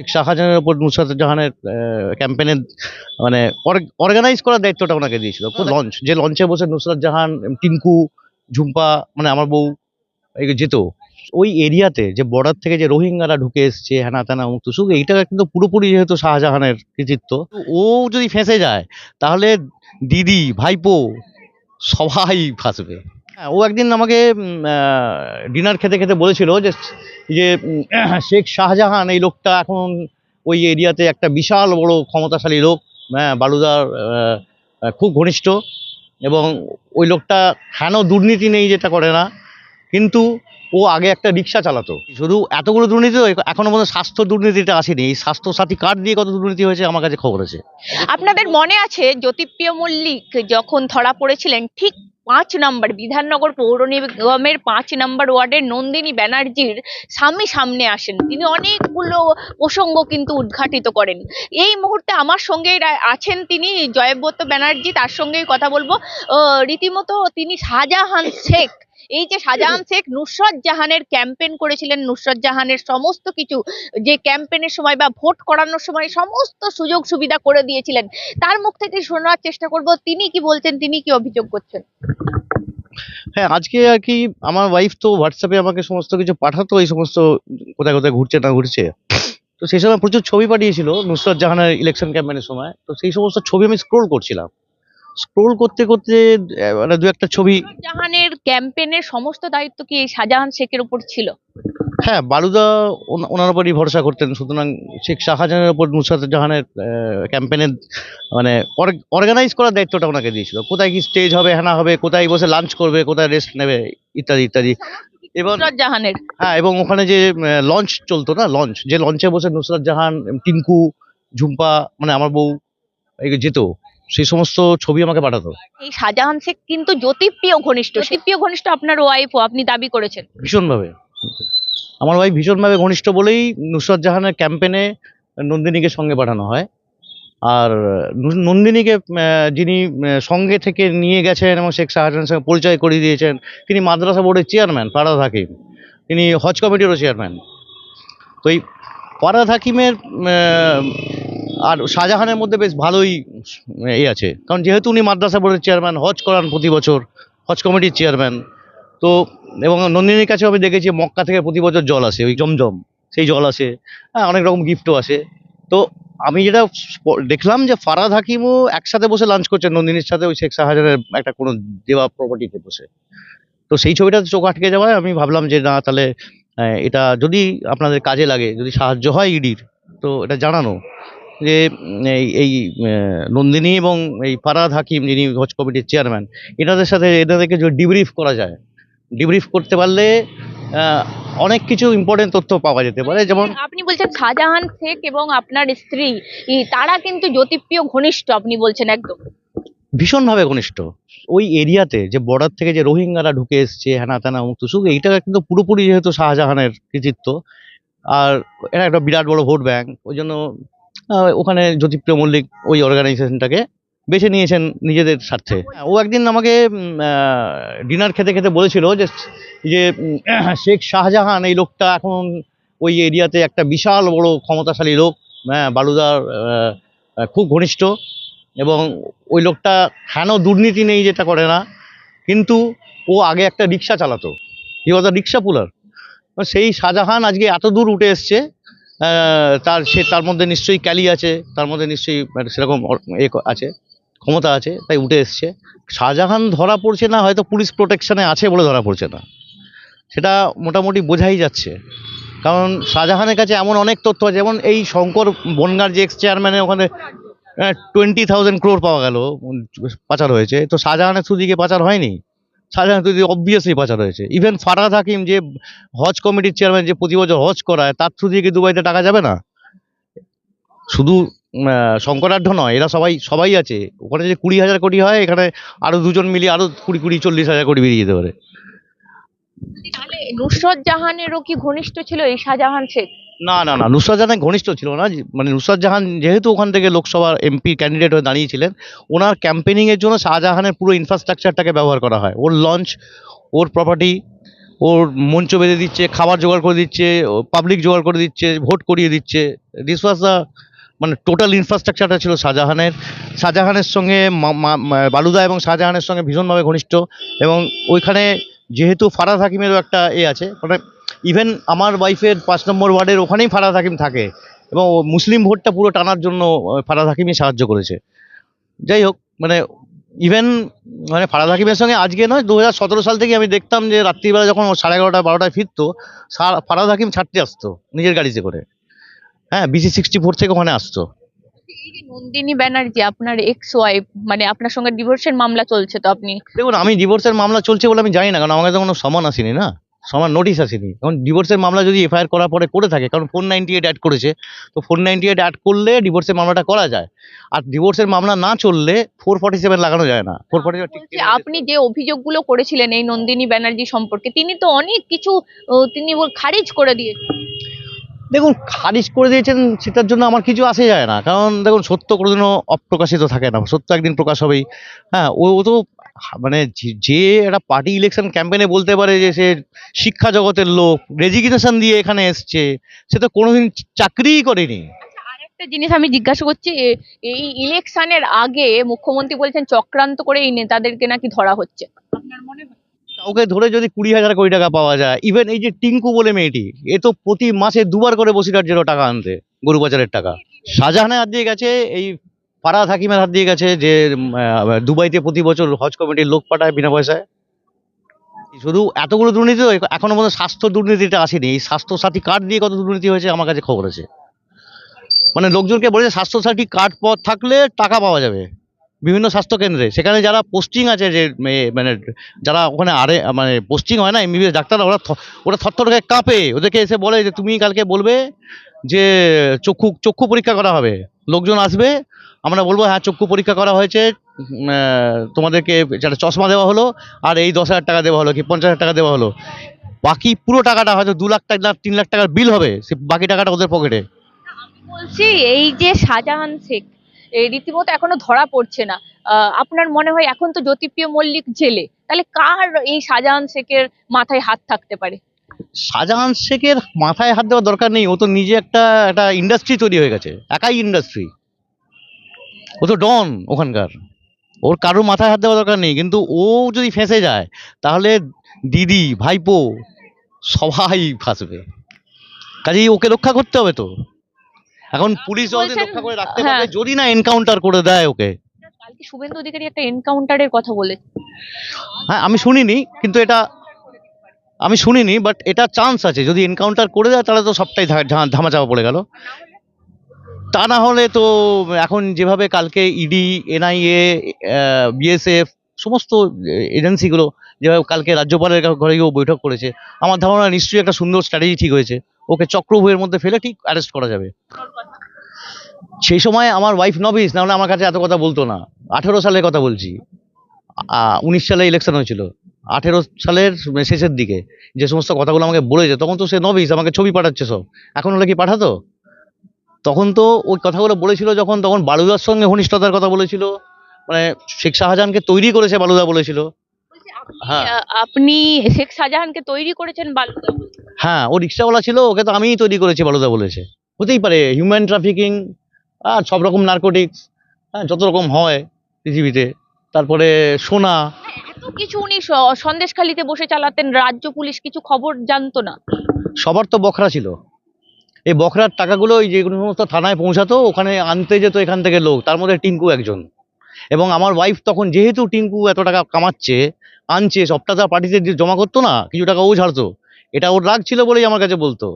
শেখ শাহজাহানের ওপর নুসরাত জাহানের ক্যাম্পেনের মানে অর্গানাইজ করার দায়িত্বটা ওনাকে দিয়েছিল। লঞ্চ যে লঞ্চে বসে নুসরাত জাহান টিঙ্কু ঝুম্পা মানে আমার বউ এগুলো যেত ওই এরিয়াতে যে বর্ডার থেকে যে রোহিঙ্গারা ঢুকে এসছে হ্যানা ত্যানা মুক্ত সুখ এইটা কিন্তু পুরোপুরি যেহেতু শাহজাহানের কৃতিত্ব ও যদি ফেঁসে যায় তাহলে দিদি ভাইপো সবাই ফাঁসবে। ও একদিন আমাকে ডিনার খেতে খেতে বলেছিল যে যে শেখ শাহজাহান এই লোকটা এখন ওই এরিয়াতে একটা বিশাল বড় ক্ষমতাশালী লোক হ্যাঁ বালুদার খুব ঘনিষ্ঠ এবং ওই লোকটা হেন দুর্নীতি নেই যেটা করে না, কিন্তু ও আগে একটা রিক্সা চালাতো। শুধু এতগুলো দুর্নীতি তো, এখনও পর্যন্ত স্বাস্থ্য দুর্নীতিটা আসেনি। এই স্বাস্থ্য সাথী কার্ড দিয়ে কত দুর্নীতি হয়েছে আমার কাছে খবর আছে। আপনাদের মনে আছে জ্যোতিপ্রিয় মল্লিক যখন ধরা পড়েছিলেন, ঠিক পাঁচ নম্বর, বিধাননগর পৌর নিগমের পাঁচ নম্বর ওয়ার্ডের নন্দিনী ব্যানার্জির স্বামী সামনে আসেন। তিনি অনেকগুলো প্রসঙ্গ কিন্তু উদ্ঘাটিত করেন। এই মুহূর্তে আমার সঙ্গে আছেন তিনি জয়ব্রত ব্যানার্জি। তার সঙ্গেই কথা বলব। রীতিমতো তিনি শাহজাহান শেখ। এই যে শাহজাহান শেখ নুসরত জাহানের ক্যাম্পেন করেছিলেন, নুসরত জাহানের সমস্ত কিছু, যে ক্যাম্পেনের সময় বা ভোট করানোর সময় সমস্ত সুযোগ সুবিধা করে দিয়েছিলেন, তার মুখ থেকে শোনার চেষ্টা করব, তিনি কি বলছেন, তিনি কি অভিযোগ করছেন? হ্যাঁ আজকে আর কি আমার ওয়াইফ তো হোয়াটসঅ্যাপে আমাকে সমস্ত কিছু পাঠাতো, এই সমস্ত কোথায় কোথায় ঘুরছে না ঘুরছে। তো সেই সময় প্রচুর ছবি পাঠিয়েছিল নুসরত জাহানের ইলেকশন ক্যাম্পেনের সময়। তো সেই সমস্ত ছবি আমি স্ক্রোল করছিলাম। স্ক্রোল করতে করতে মানে দু একটা ছবি জাহানের ক্যাম্পেনের সমস্ত দায়িত্ব কি এই শাহজাহান শেখের উপর ছিল? হ্যাঁ বালুদা ওনা- ওনার উপরই ভরসা করতেন। সুতরাং শেখ শাহজাহানের উপর নুসরাত জাহানের ক্যাম্পেনের মানে অর্গানাইজ করার দায়িত্বটা ওনাকে দিয়েছিল। কোথায় কি স্টেজ হবে হ্যানা হবে কোথায় বসে লাঞ্চ করবে কোথায় রেস্ট নেবে ইত্যাদি ইত্যাদি। এবং জাহানের। হ্যাঁ এবং ওখানে যে লঞ্চ চলতো না লঞ্চ যে লঞ্চে বসে নুসরাত জাহান টিঙ্কু ঝুম্পা মানে আমার বউ যেত সেই সমস্ত ছবি আমাকে পাঠাতো। এই শাহজাহান শেখ কিন্তু জ্যোতিপ্রিয় ঘনিষ্ঠ জ্যোতিপ্রিয় ঘনিষ্ঠ আপনার ওয়াইফও আপনি দাবি করেছেন। ভীষণভাবে। আমার ভাই ভীষণভাবে ঘনিষ্ঠ বলেই নুসরত জাহানের ক্যাম্পেনে নন্দিনীকে সঙ্গে পাঠানো হয়। আর নন্দিনীকে যিনি সঙ্গে থেকে নিয়ে গেছেন এবং শেখ শাহজাহানের সঙ্গে পরিচয় করিয়ে দিয়েছেন তিনি মাদ্রাসা বোর্ডের চেয়ারম্যান ফারাদ হাকিম। তিনি হজ কমিটিরও চেয়ারম্যান তো এই ফারাদ হাকিমের আর শাহজাহানের মধ্যে বেশ ভালোই এ আছে। কারণ যেহেতু উনি মাদ্রাসা বোর্ডের চেয়ারম্যান, হজ করান প্রতি বছর, হজ কমিটির চেয়ারম্যান, তো এবং নন্দিনীর কাছে আমি দেখেছি মক্কা থেকে প্রতি বছর জল আসে, ওই জমজম, সেই জল আসে হ্যাঁ অনেক রকম গিফটও আসে। তো আমি যেটা দেখলাম যে ফারাদ হাকিমও একসাথে বসে লাঞ্চ করছে নন্দিনীর সাথে ওই শেখ শাহজাহানের একটা কোনো দেওয়া প্রপার্টিতে বসে। তো সেই ছবিটাতে চোখ আটকে যাওয়ায় আমি ভাবলাম যে না, তাহলে এটা যদি আপনাদের কাজে লাগে, যদি সাহায্য হয় ইডির, তো এটা জানানো। যে এই এই নন্দিনী এবং এই ফারাদ হাকিম যিনি হজ কমিটির চেয়ারম্যান এনাদের সাথে এনাদেরকে যদি ডিব্রিফ করা যায় ডিব্রিফ করতে পারলে অনেক কিছু ইম্পর্টেন্ট তথ্য পাওয়া যেতে পারে যেমন আপনি বলছেন শাহজাহান শেখ এবং আপনার স্ত্রী তারা কিন্তু জ্যোতিপ্রিয় ঘনিষ্ঠ আপনি বলছেন একদম। ভীষণভাবে ঘনিষ্ঠ। ওই এরিয়াতে যে বর্ডার থেকে যে রোহিঙ্গারা ঢুকে এসছে হ্যানা ত্যানা মুক্ত সুখ এইটা কিন্তু পুরোপুরি যেহেতু শাহজাহানের কৃতিত্ব আর এটা একটা বিরাট বড় ভোট ব্যাংক ওই জন্য ওখানে জ্যোতিপ্রিয় মল্লিক ওই অর্গানাইজেশনটাকে বেছে নিয়েছেন নিজেদের স্বার্থে। ও একদিন আমাকে ডিনার খেতে খেতে বলেছিল যে যে শেখ শাহজাহান এই লোকটা এখন ওই এরিয়াতে একটা বিশাল বড় ক্ষমতাশালী লোক হ্যাঁ বালুদার খুব ঘনিষ্ঠ এবং ওই লোকটা হেন দুর্নীতি নেই যেটা করে না, কিন্তু ও আগে একটা রিক্সা চালাতো। হি ওয়াজ রিক্সা পুলার সেই শাহজাহান আজকে এত দূর উঠে এসছে তার, সে তার মধ্যে নিশ্চয়ই ক্যালি আছে, তার মধ্যে নিশ্চয়ই একটা সেরকম এ আছে, ক্ষমতা আছে, তাই উঠে এসছে। শাহজাহান ধরা পড়ছে না, হয়তো পুলিশ প্রোটেকশানে আছে বলে ধরা পড়ছে না। সেটা মোটামুটি বোঝাই যাচ্ছে। কারণ শাহজাহানের কাছে এমন অনেক তথ্য আছে, যেমন এই শঙ্কর বনগার যে এক্স চেয়ারম্যানের ওখানে টোয়েন্টি থাউজেন্ড ক্রোর পাওয়া গেল পাচার হয়েছে। তো শাহজাহানের সুদিকে পাচার হয়নি? শাহজাহান সুদি অবভিয়াসলি পাচার হয়েছে। ইভেন ফারাদ হাকিম যে হজ কমিটির চেয়ারম্যান যে প্রতি বছর হজ করায়, তার থ্রু দিয়ে কি দুবাইতে টাকা যাবে না? শুধু শঙ্করাঢ্য নয়, এরা সবাই সবাই আছে। ওখানে যে কুড়ি হাজার কোটি হয়, এখানে আরও দুজন মিলিয়ে আরও কুড়ি কুড়ি, চল্লিশ হাজার কোটি বেরিয়ে যেতে পারে। নুসরত জাহানেরও কি ঘনিষ্ঠ ছিল এই শাহজাহান শেখ? না না না, নুসরাত জাহান ঘনিষ্ঠ ছিল না মানে নুসরাত জাহান যেহেতু ওখান থেকে লোকসভার এমপি ক্যান্ডিডেট হয়ে দাঁড়িয়েছিলেন, ওনার ক্যাম্পেনিংয়ের জন্য শাহজাহানের পুরো ইনফ্রাস্ট্রাকচারটাকে ব্যবহার করা হয়। ওর লঞ্চ ওর প্রপার্টি ওর মঞ্চ বেঁধে দিচ্ছে, খাবার জোগাড় করে দিচ্ছে পাবলিক জোগাড় করে দিচ্ছে ভোট করিয়ে দিচ্ছে। দিস ওয়াজ দ্য মানে টোটাল ইনফ্রাস্ট্রাকচারটা ছিল শাহজাহানের। শাহজাহানের সঙ্গে বালুদা এবং শাহজাহানের সঙ্গে ভীষণভাবে ঘনিষ্ঠ এবং ওইখানে যেহেতু ফারাদ হাকিমেরও একটা এ আছে মানে ইভেন আমার ওয়াইফের পাঁচ নম্বর ওয়ার্ডের ওখানেই ফারাদ হাকিম থাকে। এবং ও মুসলিম ভোটটা পুরো টানার জন্য ফারাদ হাকিমই সাহায্য করেছে। যাই হোক মানে ইভেন মানে ফারাদ হাকিমের সঙ্গে আজকে নয় দু সাল থেকে আমি দেখতাম যে রাত্রিবেলা যখন সাড়ে এগারোটা বারোটায় ফিরতো ফারাদ হাকিম ছাড়তে আসতো নিজের গাড়িতে করে। হ্যাঁ বিসি সিক্সটি ফোর থেকে ওখানে আসতো। নন্দিনী ব্যানার্জি আপনার এক্স ওয়াইফ মানে আপনার সঙ্গে ডিভোর্সের মামলা চলছে তো আপনি দেখুন আমি ডিভোর্সের মামলা চলছে বলে আমি জানি না কারণ আমাকে তো কোনো সমান আসেনি না। সমান নোটিশ আসেনি। কারণ ডিভোর্সের মামলা যদি এফআইআর করার পরে করে থাকে কারণ ফোর নাইনটি এইট অ্যাড করেছে তো ফোর নাইনটি এইট অ্যাড করলে ডিভোর্সের মামলাটা করা যায়। আর ডিভোর্সের মামলা না চললে ফোর ফর্টি সেভেন লাগানো যায় না। ফোর ফর্টি বলছি, আপনি যে অভিযোগগুলো করেছিলেন এই নন্দিনী ব্যানার্জি সম্পর্কে তিনি তো অনেক কিছু তিনি বল- খারিজ করে দিয়েছেন দেখুন খারিজ করে দিয়েছেন সেটার জন্য আমার কিছু আসে যায় না। কারণ দেখুন সত্য কোনোদিনও অপ্রকাশিত থাকে না। সত্য একদিন প্রকাশ হবেই। হ্যাঁ ও তো মানে যে- একটা পার্টি ইলেকশন ক্যাম্পেনে বলতে পারে যে সে শিক্ষা জগতের লোক রেজিগনেশন দিয়ে এখানে এসছে সে তো কোনোদিন চাকরিই করেনি। একটা জিনিস আমি জিজ্ঞাসা করছি এই ইলেকশনের আগে মুখ্যমন্ত্রী বলছেন চক্রান্ত করে এই নেতাদেরকে নাকি ধরা হচ্ছে? আপনার মনে হয়? কাউকে ধরে যদি কুড়ি হাজার কোটি টাকা পাওয়া যায় ইভেন এই যে টিঙ্কু বলে মেয়েটি এ তো প্রতি মাসে দুবার করে বসিরহাট জেলো টাকা আনতে গরু বাজারের টাকা শাহজাহানের হাত দিয়ে গেছে এই ফারাদ হাকিমের হাত দিয়ে গেছে যে দুবাইতে প্রতি বছর হজ কমিটির লোক পাঠায় বিনা পয়সায়। শুধু এতগুলো দুর্নীতি এখনও পর্যন্ত স্বাস্থ্য দুর্নীতিটা আসেনি। এই স্বাস্থ্য সাথী কার্ড দিয়ে কত দুর্নীতি হয়েছে আমার কাছে খবর আছে। মানে লোকজনকে বলেছে স্বাস্থ্য সাথী কার্ড পথ থাকলে টাকা পাওয়া যাবে। বিভিন্ন স্বাস্থ্য কেন্দ্রে সেখানে যারা পোস্টিং আছে যে মানে যারা ওখানে আরে মানে পোস্টিং হয় না, এমবিবিএস ডাক্তাররা, ওরা ওরা থরথর করে কাঁপে। ওদেরকে এসে বলে যে, তুমি কালকে বলবে যে, চক্ষু চক্ষু পরীক্ষা করা হবে। লোকজন আসবে আমরা বলব হ্যাঁ চক্ষু পরীক্ষা করা হয়েছে তোমাদেরকে যেটা চশমা দেওয়া হলো আর এই দশ হাজার টাকা দেওয়া হলো কি পঞ্চাশ হাজার টাকা দেওয়া হলো। বাকি পুরো টাকাটা হয়তো দু লাখ টাকা তিন লাখ টাকার বিল হবে সে বাকি টাকাটা ওদের পকেটে বলছি এই যে শাহজাহান শেখ এই রীতিমতো এখনও ধরা পড়ছে না। আপনার মনে হয় এখন তো জ্যোতিপ্রিয় মল্লিক জেলে তাহলে কার এই শাহজাহান শেখের মাথায় হাত থাকতে পারে? শাহজাহান শেখের মাথায় হাত দেওয়ার দরকার নেই ও তো নিজে একটা একটা ইন্ডাস্ট্রি তৈরি হয়ে গেছে একাই ইন্ডাস্ট্রি ও তো ডন ওখানকার। ওর কারোর মাথায় হাত দেওয়ার দরকার নেই কিন্তু ও যদি ফেঁসে যায় তাহলে দিদি ভাইপো সবাই ফাঁসবে। কাজেই ওকে রক্ষা করতে হবে তো। এখন পুলিশ যদি রক্ষা করে রাখতে হ্যাঁ। পারে যদি না এনকাউন্টার করে দেয় ওকে। কালকে শুভেন্দু অধিকারী একটা এনকাউন্টারের কথা বলেছে হ্যাঁ আমি শুনিনি কিন্তু এটা আমি শুনিনি বাট এটা চান্স আছে। যদি এনকাউন্টার করে দেয় তাহলে তো সবটাই ধামাচাপা পড়ে গেল। তা না হলে তো এখন যেভাবে কালকে ইডি এনআইএ বিএসএফ সমস্ত এজেন্সিগুলো যেভাবে কালকে রাজ্যপালের ঘরে গিয়েও বৈঠক করেছে, আমার ধারণা নিশ্চয়ই একটা সুন্দর স্ট্র্যাটেজি ঠিক হয়েছে। ওকে চক্রভুয়ের মধ্যে ফেলে ঠিক অ্যারেস্ট করা যাবে। সেই সময় আমার ওয়াইফ নবিস নাহলে আমার কাছে এত কথা বলতো না। আঠেরো সালের কথা বলছি। উনিশ সালে ইলেকশন হয়েছিল। আঠেরো সালের শেষের দিকে যে সমস্ত কথাগুলো আমাকে বলেছে, তখন তো সে নবিস আমাকে ছবি পাঠাচ্ছে সব। এখন হলে কি পাঠাতো? তখন তো ওই কথাগুলো বলেছিল যখন তখন বালুদার সঙ্গে ঘনিষ্ঠতার কথা বলেছিল। মানে শেখ শাহজাহানকে তৈরি করেছে বালুদা বলেছিল। হ্যাঁ। আপনি শেখ শাহজাহানকে তৈরি করেছেন বালুদা হ্যাঁ ও রিক্সাওয়ালা ছিল ওকে তো আমিই তৈরি করেছি বালুদা বলেছে। হতেই পারে হিউম্যান ট্রাফিকিং আর সব রকম নার্কোটিক্স হ্যাঁ যত রকম হয় পৃথিবীতে। তারপরে সোনা। কিছু উনি সন্দেশখালিতে বসে চালাতেন রাজ্য পুলিশ কিছু খবর জানতো না। সবার তো বখরা ছিল। এই বখরার টাকাগুলো ওই যে কোনো সমস্ত থানায় পৌঁছাতো, ওখানে আনতে যেত এখান থেকে লোক, তার মধ্যে টিঙ্কু একজন। এবং আমার ওয়াইফ তখন যেহেতু টিঙ্কু এত টাকা কামাচ্ছে, আনছে, সবটা তার পার্টিতে জমা করতো না, কিছু টাকা ও ছাড়তো, এটা ওর রাগ ছিল বলেই আমার কাছে বলতো।